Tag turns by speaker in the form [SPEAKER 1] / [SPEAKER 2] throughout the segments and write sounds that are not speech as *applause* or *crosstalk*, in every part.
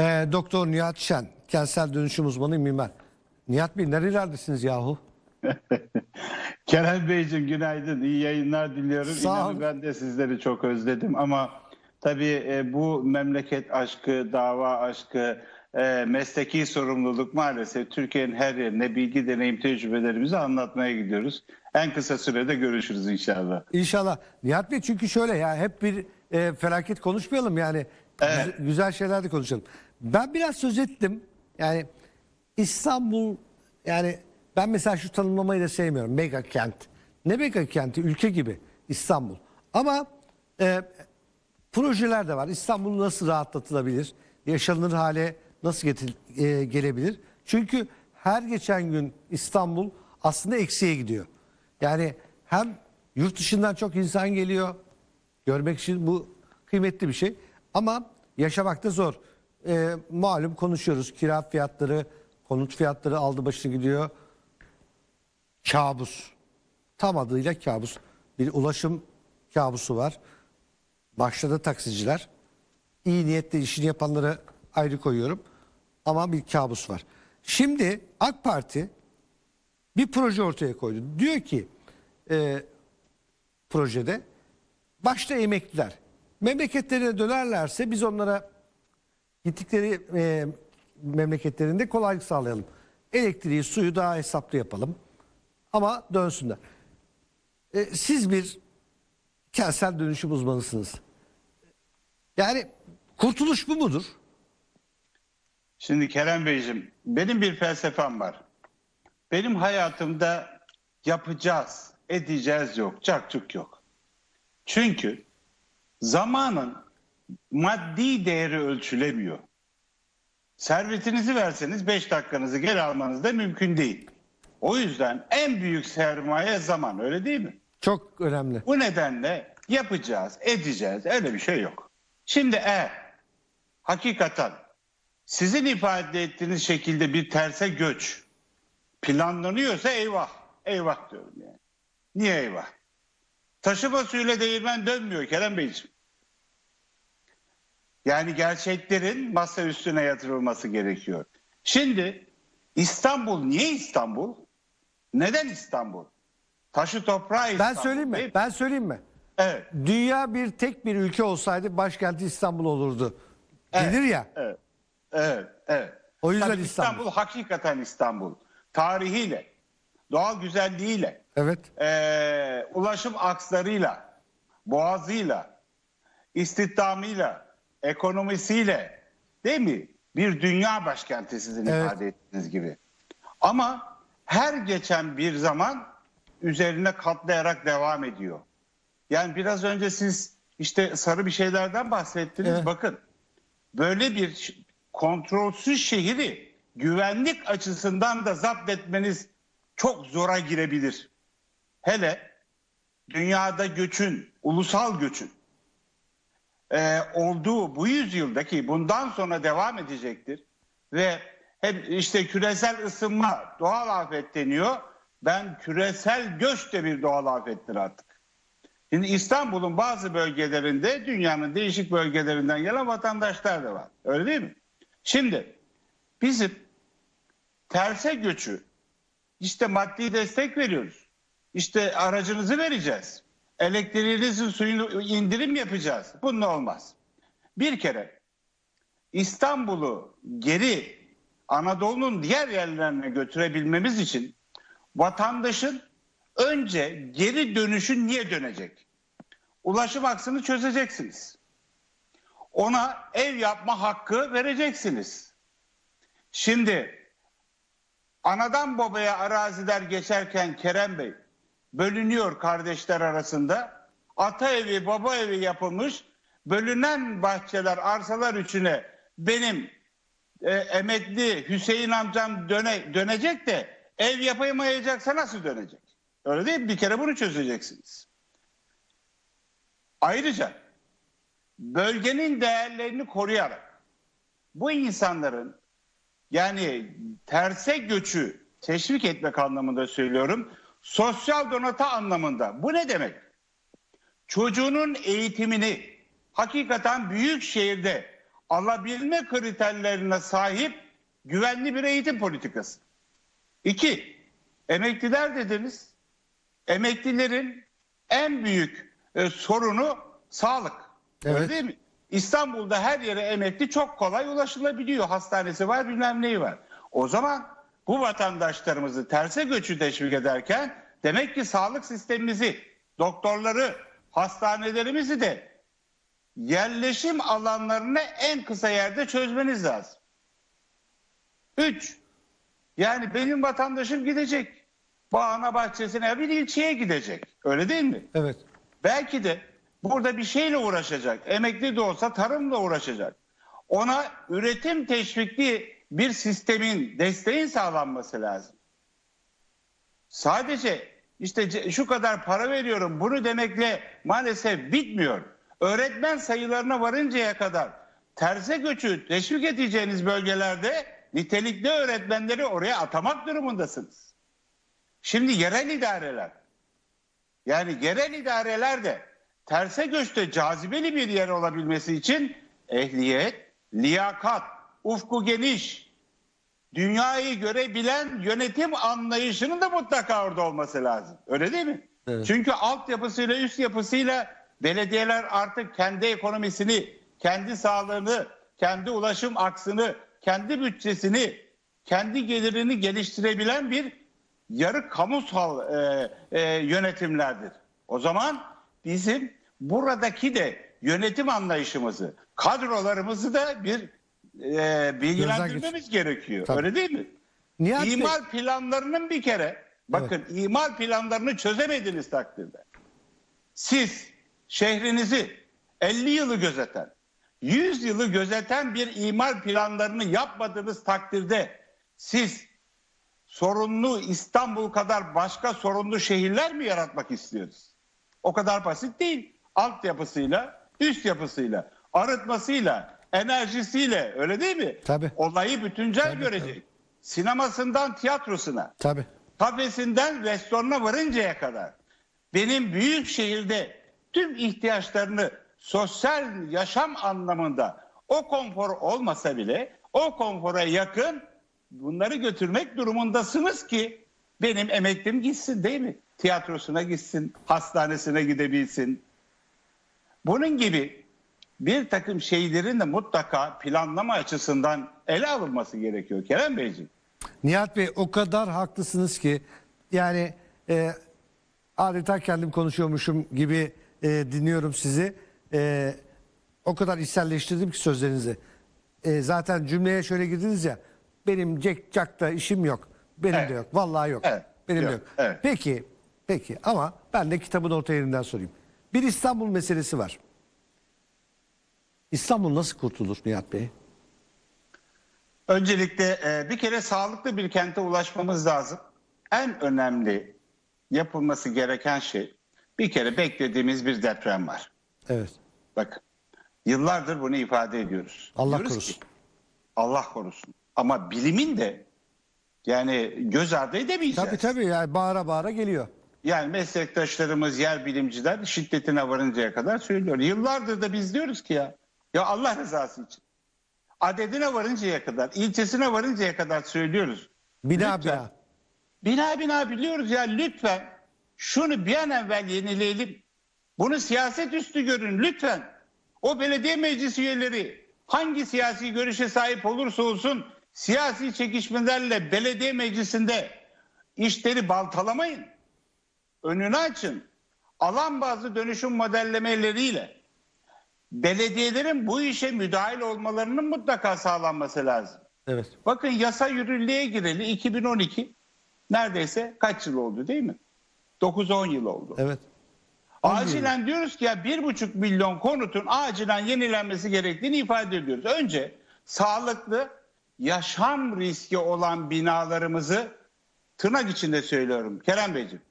[SPEAKER 1] Ee, Doktor Nihat Şen, kentsel dönüşüm uzmanı mimar. Nihat Bey nerelerdesiniz yahu? *laughs*
[SPEAKER 2] Kerem Beyciğim günaydın. İyi yayınlar diliyorum.
[SPEAKER 1] Sağ
[SPEAKER 2] İnanın
[SPEAKER 1] ol.
[SPEAKER 2] ben de sizleri çok özledim ama tabii e, bu memleket aşkı, dava aşkı, e, mesleki sorumluluk maalesef Türkiye'nin her yerine bilgi, deneyim, tecrübelerimizi anlatmaya gidiyoruz. En kısa sürede görüşürüz inşallah.
[SPEAKER 1] İnşallah. Nihat Bey çünkü şöyle ya hep bir e, felaket konuşmayalım yani.
[SPEAKER 2] Evet.
[SPEAKER 1] Güzel şeyler de konuşalım. Ben biraz söz ettim. Yani İstanbul yani ben mesela şu tanımlamayı da sevmiyorum. Mega kent. Ne mega kenti? Ülke gibi İstanbul. Ama e, projeler de var. İstanbul nasıl rahatlatılabilir? Yaşanılır hale nasıl getir, e, gelebilir? Çünkü her geçen gün İstanbul aslında eksiye gidiyor. Yani hem yurt dışından çok insan geliyor. Görmek için bu kıymetli bir şey. Ama yaşamak da zor. E, malum konuşuyoruz. Kira fiyatları, konut fiyatları aldı başını gidiyor. Kabus. Tam adıyla kabus. Bir ulaşım kabusu var. Başta da taksiciler. İyi niyetle işini yapanları ayrı koyuyorum. Ama bir kabus var. Şimdi AK Parti bir proje ortaya koydu. Diyor ki e, projede başta emekliler memleketlerine dönerlerse biz onlara gittikleri e, memleketlerinde kolaylık sağlayalım. Elektriği, suyu daha hesaplı yapalım. Ama dönsünler. E, siz bir kentsel dönüşüm uzmanısınız. Yani kurtuluş bu mudur?
[SPEAKER 2] Şimdi Kerem Beyciğim benim bir felsefem var. Benim hayatımda yapacağız, edeceğiz yok, çakçuk yok. Çünkü zamanın maddi değeri ölçülemiyor. Servetinizi verseniz 5 dakikanızı geri almanız da mümkün değil. O yüzden en büyük sermaye zaman öyle değil mi?
[SPEAKER 1] Çok önemli.
[SPEAKER 2] Bu nedenle yapacağız, edeceğiz. Öyle bir şey yok. Şimdi eğer hakikaten sizin ifade ettiğiniz şekilde bir terse göç planlanıyorsa eyvah. Eyvah diyorum yani. Niye eyvah? Taşıma suyuyla değirmen dönmüyor Kerem Beyciğim. Yani gerçeklerin masa üstüne yatırılması gerekiyor. Şimdi İstanbul niye İstanbul? Neden İstanbul? Taşı toprağı
[SPEAKER 1] Ben
[SPEAKER 2] İstanbul.
[SPEAKER 1] söyleyeyim mi?
[SPEAKER 2] değil mi?
[SPEAKER 1] Ben söyleyeyim mi?
[SPEAKER 2] Evet.
[SPEAKER 1] Dünya bir tek bir ülke olsaydı başkenti İstanbul olurdu.
[SPEAKER 2] Evet.
[SPEAKER 1] Denir ya.
[SPEAKER 2] Evet, evet, evet.
[SPEAKER 1] O yüzden
[SPEAKER 2] Tabii
[SPEAKER 1] İstanbul.
[SPEAKER 2] İstanbul hakikaten İstanbul. Tarihiyle, doğal güzelliğiyle,
[SPEAKER 1] Evet.
[SPEAKER 2] eee, ulaşım akslarıyla, boğazıyla, istihdamıyla, ekonomisiyle değil mi? Bir dünya başkenti sizin
[SPEAKER 1] Evet.
[SPEAKER 2] ifade ettiğiniz gibi. Ama her geçen bir zaman üzerine katlayarak devam ediyor. Yani biraz önce siz işte sarı bir şeylerden bahsettiniz.
[SPEAKER 1] Evet.
[SPEAKER 2] Bakın böyle bir kontrolsüz şehri güvenlik açısından da zapt etmeniz çok zora girebilir. Hele dünyada göçün, ulusal göçün e, olduğu bu yüzyıldaki bundan sonra devam edecektir. Ve hep işte küresel ısınma doğal afet deniyor. Ben küresel göç de bir doğal afettir artık. Şimdi İstanbul'un bazı bölgelerinde dünyanın değişik bölgelerinden gelen vatandaşlar da var. Öyle değil mi? Şimdi bizim terse göçü işte maddi destek veriyoruz. İşte aracınızı vereceğiz. Elektriğinizin suyunu indirim yapacağız. Bunun olmaz. Bir kere İstanbul'u geri Anadolu'nun diğer yerlerine götürebilmemiz için vatandaşın önce geri dönüşü niye dönecek? Ulaşım aksını çözeceksiniz. Ona ev yapma hakkı vereceksiniz. Şimdi anadan babaya araziler geçerken Kerem Bey bölünüyor kardeşler arasında. Ata evi, baba evi yapılmış. Bölünen bahçeler, arsalar içine benim e, emekli Hüseyin amcam döne, dönecek de ev yapamayacaksa nasıl dönecek? Öyle değil mi? Bir kere bunu çözeceksiniz. Ayrıca bölgenin değerlerini koruyarak bu insanların yani terse göçü teşvik etmek anlamında söylüyorum. Sosyal donata anlamında. Bu ne demek? Çocuğunun eğitimini hakikaten büyük şehirde alabilme kriterlerine sahip güvenli bir eğitim politikası. İki, emekliler dediniz. Emeklilerin en büyük e, sorunu sağlık. Öyle
[SPEAKER 1] Evet.
[SPEAKER 2] değil mi? İstanbul'da her yere emekli çok kolay ulaşılabiliyor. Hastanesi var bilmem neyi var. O zaman bu vatandaşlarımızı terse göçü teşvik ederken demek ki sağlık sistemimizi, doktorları, hastanelerimizi de yerleşim alanlarını en kısa yerde çözmeniz lazım. Üç, yani benim vatandaşım gidecek. Bağına bahçesine bir ilçeye gidecek. Öyle değil mi?
[SPEAKER 1] Evet.
[SPEAKER 2] Belki de burada bir şeyle uğraşacak. Emekli de olsa tarımla uğraşacak. Ona üretim teşvikli bir sistemin, desteğin sağlanması lazım. Sadece işte şu kadar para veriyorum bunu demekle maalesef bitmiyor. Öğretmen sayılarına varıncaya kadar terse göçü teşvik edeceğiniz bölgelerde nitelikli öğretmenleri oraya atamak durumundasınız. Şimdi yerel idareler yani yerel idareler de terse göçte cazibeli bir yer olabilmesi için ehliyet, liyakat, ufku geniş, dünyayı görebilen yönetim anlayışının da mutlaka orada olması lazım. Öyle değil mi?
[SPEAKER 1] Evet.
[SPEAKER 2] Çünkü altyapısıyla üst yapısıyla belediyeler artık kendi ekonomisini, kendi sağlığını, kendi ulaşım aksını, kendi bütçesini, kendi gelirini geliştirebilen bir yarı kamusal e, e, yönetimlerdir. O zaman bizim buradaki de yönetim anlayışımızı, kadrolarımızı da bir e, bilgilendirmemiz gerekiyor.
[SPEAKER 1] Tabii.
[SPEAKER 2] Öyle değil mi?
[SPEAKER 1] Nihat Bey-
[SPEAKER 2] İmal planlarının bir kere, bakın imal planlarını çözemediğiniz takdirde siz şehrinizi 50 yılı gözeten, 100 yılı gözeten bir imar planlarını yapmadığınız takdirde siz sorunlu İstanbul kadar başka sorunlu şehirler mi yaratmak istiyoruz? O kadar basit değil. Altyapısıyla, üst yapısıyla, arıtmasıyla, enerjisiyle öyle değil mi?
[SPEAKER 1] Tabii.
[SPEAKER 2] Olayı bütüncel
[SPEAKER 1] Tabii,
[SPEAKER 2] görecek. Sinemasından tiyatrosuna,
[SPEAKER 1] Tabii.
[SPEAKER 2] kafesinden restorana varıncaya kadar benim büyük şehirde tüm ihtiyaçlarını sosyal yaşam anlamında o konfor olmasa bile o konfora yakın bunları götürmek durumundasınız ki benim emeklim gitsin değil mi? Tiyatrosuna gitsin, hastanesine gidebilsin. Bunun gibi bir takım şeylerin de mutlaka planlama açısından ele alınması gerekiyor Kerem Beyciğim.
[SPEAKER 1] Nihat Bey o kadar haklısınız ki yani e, adeta kendim konuşuyormuşum gibi e, dinliyorum sizi. E, o kadar içselleştirdim ki sözlerinizi. E, zaten cümleye şöyle girdiniz ya benim cek cakta işim yok. Benim
[SPEAKER 2] Evet.
[SPEAKER 1] de yok. Vallahi yok.
[SPEAKER 2] Evet.
[SPEAKER 1] Benim de
[SPEAKER 2] Yok.
[SPEAKER 1] yok.
[SPEAKER 2] Evet.
[SPEAKER 1] Peki. Peki ama ben de kitabın orta yerinden sorayım. Bir İstanbul meselesi var. İstanbul nasıl kurtulur Nihat Bey?
[SPEAKER 2] Öncelikle e, bir kere sağlıklı bir kente ulaşmamız lazım. En önemli yapılması gereken şey bir kere beklediğimiz bir deprem var.
[SPEAKER 1] Evet.
[SPEAKER 2] Bakın yıllardır bunu ifade ediyoruz.
[SPEAKER 1] Allah
[SPEAKER 2] Diyoruz
[SPEAKER 1] korusun.
[SPEAKER 2] ki, Allah korusun. Ama bilimin de yani göz ardı edemeyeceğiz.
[SPEAKER 1] Tabii tabii yani bağıra bağıra geliyor.
[SPEAKER 2] Yani meslektaşlarımız, yer bilimciler şiddetine varıncaya kadar söylüyor. Yıllardır da biz diyoruz ki ya, ya Allah rızası için. Adedine varıncaya kadar, ilçesine varıncaya kadar söylüyoruz.
[SPEAKER 1] Bina
[SPEAKER 2] Lütfen.
[SPEAKER 1] bina.
[SPEAKER 2] Bina bina biliyoruz ya lütfen şunu bir an evvel yenileyelim. Bunu siyaset üstü görün lütfen. O belediye meclis üyeleri hangi siyasi görüşe sahip olursa olsun siyasi çekişmelerle belediye meclisinde işleri baltalamayın. Önünü açın. Alan bazı dönüşüm modellemeleriyle belediyelerin bu işe müdahil olmalarının mutlaka sağlanması lazım.
[SPEAKER 1] Evet.
[SPEAKER 2] Bakın yasa yürürlüğe gireli 2012 neredeyse kaç yıl oldu değil mi? 9-10 yıl oldu.
[SPEAKER 1] Evet.
[SPEAKER 2] Acilen diyoruz ki ya 1,5 milyon konutun acilen yenilenmesi gerektiğini ifade ediyoruz. Önce sağlıklı yaşam riski olan binalarımızı tırnak içinde söylüyorum Kerem Beyciğim.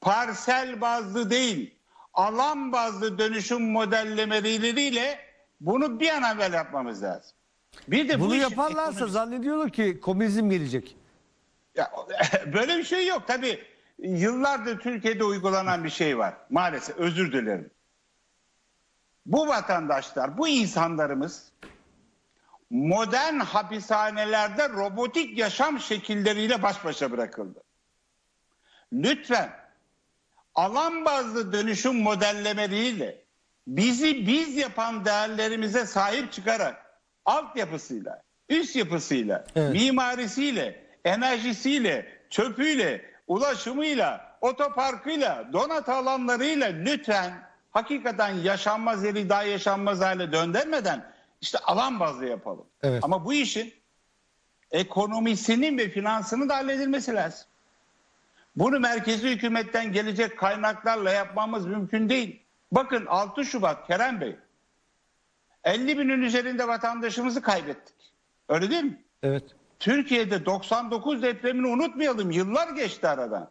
[SPEAKER 2] Parsel bazlı değil alan bazlı dönüşüm modellemeleriyle bunu bir an evvel yapmamız lazım. Bir de bu
[SPEAKER 1] Bunu
[SPEAKER 2] işin
[SPEAKER 1] yaparlarsa
[SPEAKER 2] ekonomisi-
[SPEAKER 1] zannediyorlar ki komünizm gelecek.
[SPEAKER 2] ya, *laughs* böyle bir şey yok. Tabii yıllardır Türkiye'de uygulanan bir şey var. Maalesef özür dilerim. Bu vatandaşlar, bu insanlarımız modern hapishanelerde robotik yaşam şekilleriyle baş başa bırakıldı. Lütfen alan bazlı dönüşüm modellemeleriyle bizi biz yapan değerlerimize sahip çıkarak altyapısıyla, üst yapısıyla,
[SPEAKER 1] Evet.
[SPEAKER 2] mimarisiyle, enerjisiyle, çöpüyle, ulaşımıyla, otoparkıyla, donat alanlarıyla lütfen hakikaten yaşanmaz yeri daha yaşanmaz hale döndürmeden işte alan bazlı yapalım.
[SPEAKER 1] Evet.
[SPEAKER 2] Ama bu işin ekonomisinin ve finansının da halledilmesi lazım. Bunu merkezi hükümetten gelecek kaynaklarla yapmamız mümkün değil. Bakın 6 Şubat Kerem Bey 50 binin üzerinde vatandaşımızı kaybettik. Öyle değil mi?
[SPEAKER 1] Evet.
[SPEAKER 2] Türkiye'de 99 depremini unutmayalım. Yıllar geçti aradan.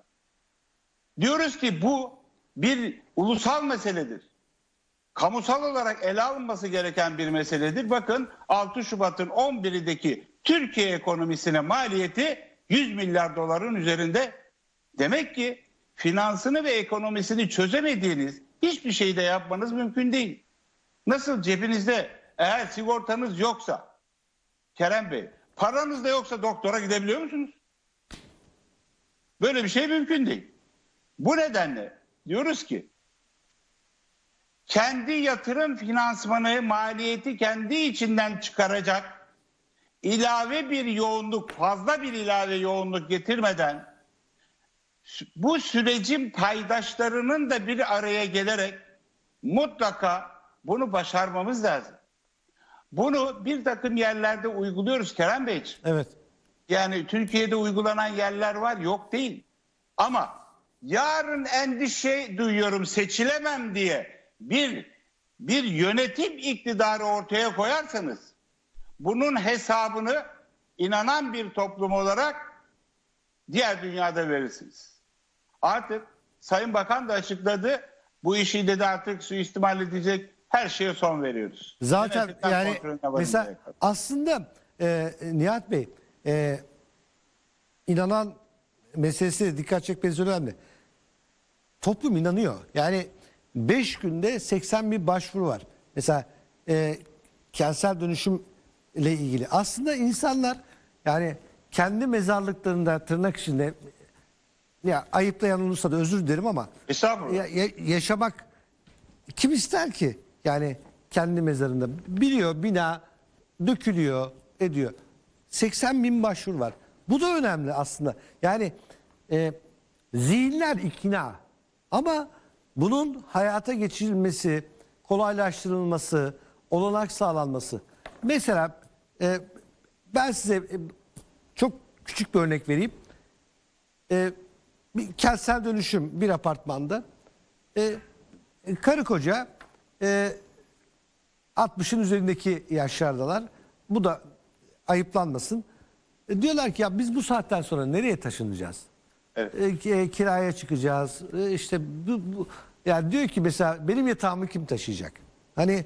[SPEAKER 2] Diyoruz ki bu bir ulusal meseledir. Kamusal olarak ele alınması gereken bir meseledir. Bakın 6 Şubat'ın 11'indeki Türkiye ekonomisine maliyeti 100 milyar doların üzerinde. Demek ki finansını ve ekonomisini çözemediğiniz hiçbir şey de yapmanız mümkün değil. Nasıl cebinizde eğer sigortanız yoksa Kerem Bey, paranız da yoksa doktora gidebiliyor musunuz? Böyle bir şey mümkün değil. Bu nedenle diyoruz ki kendi yatırım finansmanı maliyeti kendi içinden çıkaracak ilave bir yoğunluk, fazla bir ilave yoğunluk getirmeden bu sürecin paydaşlarının da bir araya gelerek mutlaka bunu başarmamız lazım. Bunu bir takım yerlerde uyguluyoruz Kerem Beyciğim.
[SPEAKER 1] Evet.
[SPEAKER 2] Yani Türkiye'de uygulanan yerler var yok değil. Ama yarın endişe duyuyorum seçilemem diye bir bir yönetim iktidarı ortaya koyarsanız bunun hesabını inanan bir toplum olarak diğer dünyada verirsiniz. Artık Sayın Bakan da açıkladı. Bu işi dedi artık suistimal edecek her şeye son veriyoruz.
[SPEAKER 1] Zaten
[SPEAKER 2] Yönetimden
[SPEAKER 1] yani mesela aslında e, Nihat Bey e, inanan meselesi dikkat çekmesi önemli. Toplum inanıyor. Yani 5 günde 80 bin başvuru var. Mesela e, kentsel dönüşüm ile ilgili. Aslında insanlar yani kendi mezarlıklarında tırnak içinde ya ayıplayan olursa da özür dilerim ama
[SPEAKER 2] Estağfurullah.
[SPEAKER 1] ya- ya- yaşamak kim ister ki? Yani kendi mezarında biliyor bina dökülüyor ediyor. 80 bin başvuru var. Bu da önemli aslında. Yani e, zihinler ikna ama bunun hayata geçirilmesi, kolaylaştırılması, olanak sağlanması. Mesela e, ben size e, çok küçük bir örnek vereyim. E, bir kentsel dönüşüm bir apartmanda e, karı koca e, 60'ın üzerindeki yaşlardalar. Bu da ayıplanmasın. E, diyorlar ki ya biz bu saatten sonra nereye taşınacağız?
[SPEAKER 2] Evet.
[SPEAKER 1] E, e, kiraya çıkacağız. E, işte bu, bu yani diyor ki mesela benim yatağımı kim taşıyacak? Hani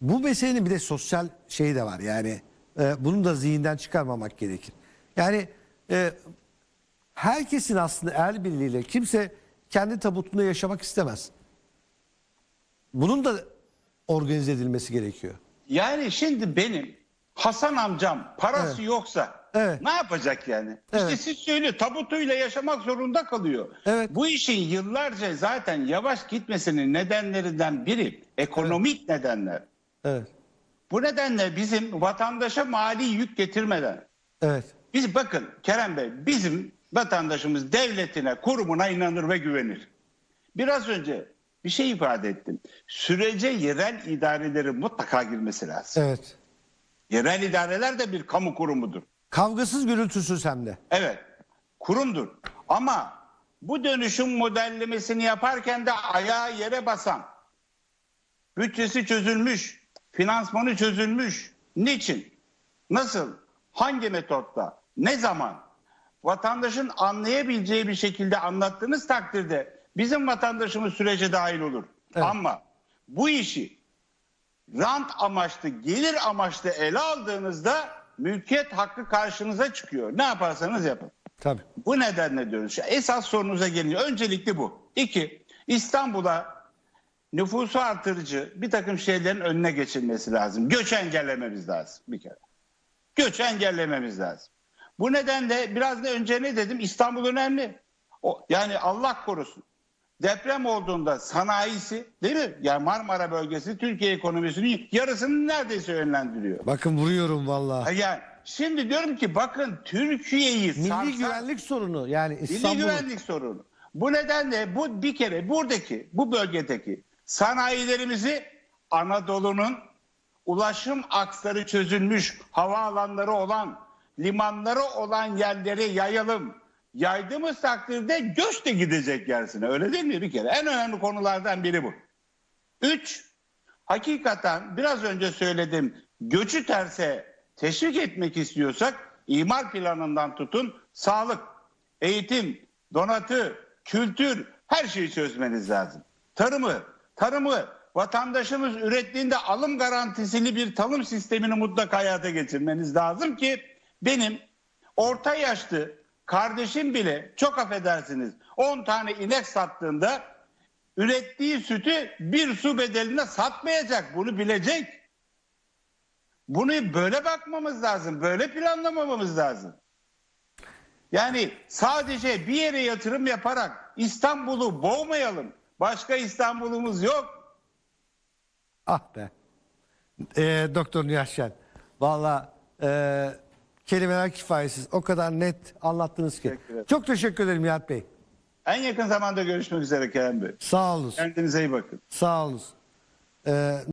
[SPEAKER 1] bu meselenin bir de sosyal şeyi de var. Yani e, bunu da zihinden çıkarmamak gerekir. Yani e, herkesin aslında el birliğiyle kimse kendi tabutunda yaşamak istemez. Bunun da organize edilmesi gerekiyor.
[SPEAKER 2] Yani şimdi benim Hasan amcam parası
[SPEAKER 1] Evet.
[SPEAKER 2] yoksa
[SPEAKER 1] Evet.
[SPEAKER 2] ne yapacak yani? İşte
[SPEAKER 1] Evet.
[SPEAKER 2] siz söylüyor tabutuyla yaşamak zorunda kalıyor.
[SPEAKER 1] Evet.
[SPEAKER 2] Bu işin yıllarca zaten yavaş gitmesinin nedenlerinden biri ekonomik nedenler.
[SPEAKER 1] Evet.
[SPEAKER 2] Bu nedenle bizim vatandaşa mali yük getirmeden
[SPEAKER 1] Evet.
[SPEAKER 2] biz bakın Kerem Bey bizim vatandaşımız devletine, kurumuna inanır ve güvenir. Biraz önce bir şey ifade ettim. Sürece yerel idarelerin mutlaka girmesi lazım.
[SPEAKER 1] Evet.
[SPEAKER 2] Yerel idareler de bir kamu kurumudur.
[SPEAKER 1] Kavgasız gürültüsüz hem de.
[SPEAKER 2] Evet, kurumdur. Ama bu dönüşüm modellemesini yaparken de ayağı yere basan, bütçesi çözülmüş, finansmanı çözülmüş. Niçin? Nasıl? Hangi metotla? Ne zaman? Vatandaşın anlayabileceği bir şekilde anlattığınız takdirde bizim vatandaşımız sürece dahil olur.
[SPEAKER 1] Evet.
[SPEAKER 2] Ama bu işi rant amaçlı, gelir amaçlı ele aldığınızda mülkiyet hakkı karşınıza çıkıyor. Ne yaparsanız yapın.
[SPEAKER 1] Tabii.
[SPEAKER 2] Bu nedenle diyoruz. Esas sorunuza gelince öncelikli bu. İki, İstanbul'a nüfusu artırıcı bir takım şeylerin önüne geçilmesi lazım. Göç engellememiz lazım bir kere. Göç engellememiz lazım. Bu nedenle biraz da önce ne dedim? İstanbul önemli. O, yani Allah korusun. Deprem olduğunda sanayisi değil mi? Yani Marmara bölgesi Türkiye ekonomisinin yarısını neredeyse yönlendiriyor.
[SPEAKER 1] Bakın vuruyorum vallahi.
[SPEAKER 2] Yani şimdi diyorum ki bakın Türkiye'yi
[SPEAKER 1] Milli
[SPEAKER 2] sarsan-
[SPEAKER 1] güvenlik sorunu yani
[SPEAKER 2] Milli
[SPEAKER 1] İstanbul.
[SPEAKER 2] güvenlik sorunu. Bu nedenle bu bir kere buradaki bu bölgedeki sanayilerimizi Anadolu'nun ulaşım aksları çözülmüş havaalanları olan limanları olan yerlere yayalım. Yaydığımız takdirde göç de gidecek yersine öyle değil mi bir kere? En önemli konulardan biri bu. Üç, hakikaten biraz önce söyledim göçü terse teşvik etmek istiyorsak imar planından tutun sağlık, eğitim, donatı, kültür her şeyi çözmeniz lazım. Tarımı, tarımı vatandaşımız ürettiğinde alım garantisili bir tarım sistemini mutlaka hayata geçirmeniz lazım ki benim orta yaşlı kardeşim bile çok affedersiniz 10 tane inek sattığında ürettiği sütü bir su bedeline satmayacak. Bunu bilecek. Bunu böyle bakmamız lazım. Böyle planlamamız lazım. Yani sadece bir yere yatırım yaparak İstanbul'u boğmayalım. Başka İstanbul'umuz yok.
[SPEAKER 1] Ah be. Ee, Doktor Şen. Valla e, kelimeler kifayetsiz. O kadar net anlattınız ki.
[SPEAKER 2] Teşekkür ederim.
[SPEAKER 1] Çok teşekkür ederim Nihat Bey.
[SPEAKER 2] En yakın zamanda görüşmek üzere Kerem Bey.
[SPEAKER 1] Sağ olun.
[SPEAKER 2] Kendinize iyi bakın.
[SPEAKER 1] Sağ olun. Ee,